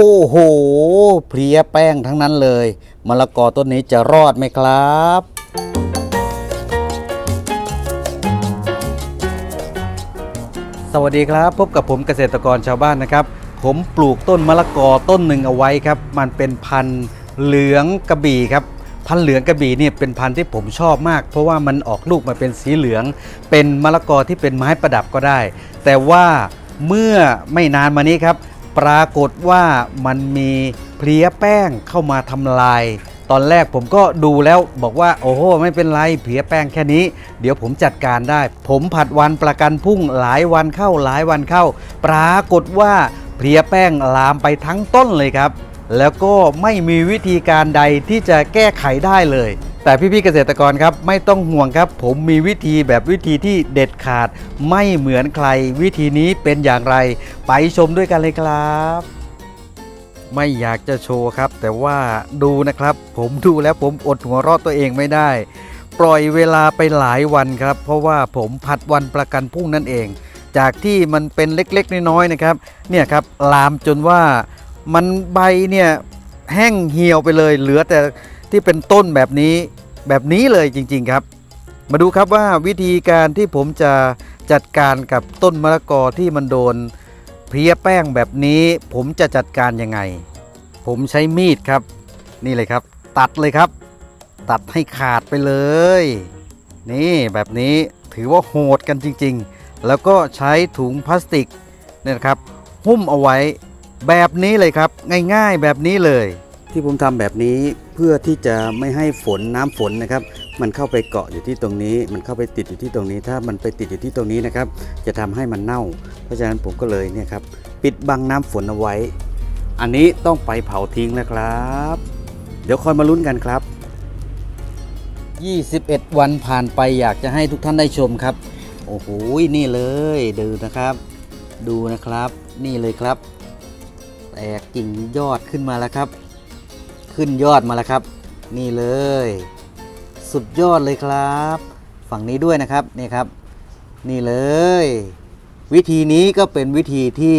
โอ้โห เพลียแป้งทั้งนั้นเลยมะละกอต้นนี้จะรอดไหมครับ สวัสดีครับ พบกับผมเกษตรกรชาวบ้านนะครับ ผมปลูกต้นมะละกอต้นหนึ่งเอาไว้ครับ มันเป็นพันธุ์เหลืองกระบี่ครับพันธุ์เหลืองกระบี่เนี่ยเป็นพันธุ์ที่ผมชอบมาก เพราะว่ามันออกลูกมาเป็นสีเหลือง เป็นมะละกอที่เป็นไม้ประดับก็ได้ แต่ว่าเมื่อไม่นานมานี้ครับ ปรากฏว่ามันมีเพลี้ยแป้งเข้ามาทำลาย ตอนแรกผมก็ดูแล้วบอกว่าโอ้โหไม่เป็นไรเพลี้ยแป้งแค่นี้ เดี๋ยวผมจัดการได้ ผมผัดวันประกันพุ่งหลายวันเข้าหลายวันเข้า ปรากฏว่าเพลี้ยแป้งลามไปทั้งต้นเลยครับ แล้วก็ไม่มีวิธีการใดที่จะแก้ไขได้เลยแต่พี่ๆเกษตรกรครับไม่ต้องห่วงครับ ผมมีวิธีแบบวิธีที่เด็ดขาดไม่เหมือนใคร วิธีนี้เป็นอย่างไร ไปชมด้วยกันเลยครับ ไม่อยากจะโชว์ครับ แต่ว่าดูนะครับ ผมดูแล้วผมอดหัวเราะตัวเองไม่ได้ ปล่อยเวลาไปหลายวันครับ เพราะว่าผมผัดวันประกันพรุ่งนั่นเอง จากที่มันเป็นเล็กๆน้อยๆนะครับ เนี่ยครับลามจนว่ามันใบเนี่ยแห้งเหี่ยวไปเลยเหลือแต่ ที่เป็นต้นแบบนี้แบบนี้เลยจริง ๆครับ มาดูครับว่าวิธีการที่ผมจะจัดการกับต้นมะละกอที่มันโดนเพี้ยแป้งแบบนี้ ผมจะจัดการยังไง ผมใช้มีดครับ นี่เลยครับ ตัดเลยครับ ตัดให้ขาดไปเลย นี่แบบนี้ถือว่าโหดกันจริง ๆ แล้วก็ใช้ถุงพลาสติกเนี่ยนะครับหุ้มเอาไว้แบบนี้เลยครับ ง่ายๆแบบนี้เลย ที่ผมทำแบบนี้เพื่อที่จะไม่ให้ฝนน้ำฝนนะครับ มันเข้าไปเกาะอยู่ที่ตรงนี้ มันเข้าไปติดอยู่ที่ตรงนี้ ถ้ามันไปติดอยู่ที่ตรงนี้นะครับ จะทำให้มันเน่า เพราะฉะนั้นผมก็เลยเนี่ยครับปิดบังน้ำฝนเอาไว้ อันนี้ต้องไปเผาทิ้งนะครับ เดี๋ยวคอยมาลุ้นกันครับ 21 วันผ่านไปอยากจะให้ทุกท่านได้ชมครับ โอ้โหนี่เลยดูนะครับ ดูนะครับ นี่เลยครับแตกกิ่งยอดขึ้นมาแล้วครับ ขึ้นยอดมาแล้วครับ นี่เลย สุดยอดเลยครับ ฝั่งนี้ด้วยนะครับนี่ครับ นี่เลย วิธีนี้ก็เป็นวิธีที่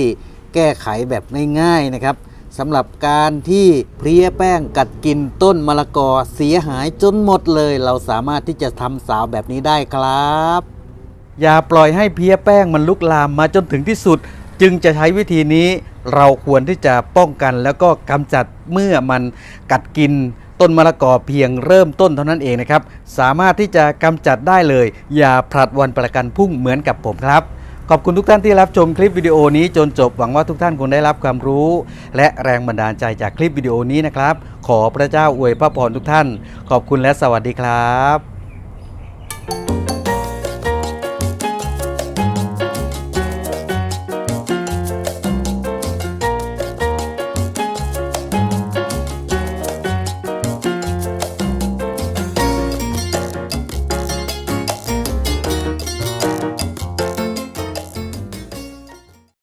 แก้ไขแบบง่ายๆนะครับสำหรับการที่เพลี้ยแป้งกัดกินต้นมะละกอเสียหายจนหมดเลย เราสามารถที่จะทำสาวแบบนี้ได้ครับ อย่าปล่อยให้เพลี้ยแป้งมันลุกลามมาจนถึงที่สุด จึงจะใช้วิธีนี้ เราควรที่จะป้องกันแล้วก็กำจัดเมื่อมันกัดกินต้นมะละกอเพียงเริ่มต้นเท่านั้นเองนะครับ สามารถที่จะกำจัดได้เลย อย่าผลัดวันประกันพรุ่งเหมือนกับผมครับ ขอบคุณทุกท่านที่รับชมคลิปวิดีโอนี้จนจบหวังว่าทุกท่านคงได้รับความรู้ และแรงบันดาลใจจากคลิปวิดีโอนี้นะครับ ขอพระเจ้าอวยพระพรทุกท่าน ขอบคุณและสวัสดีครับ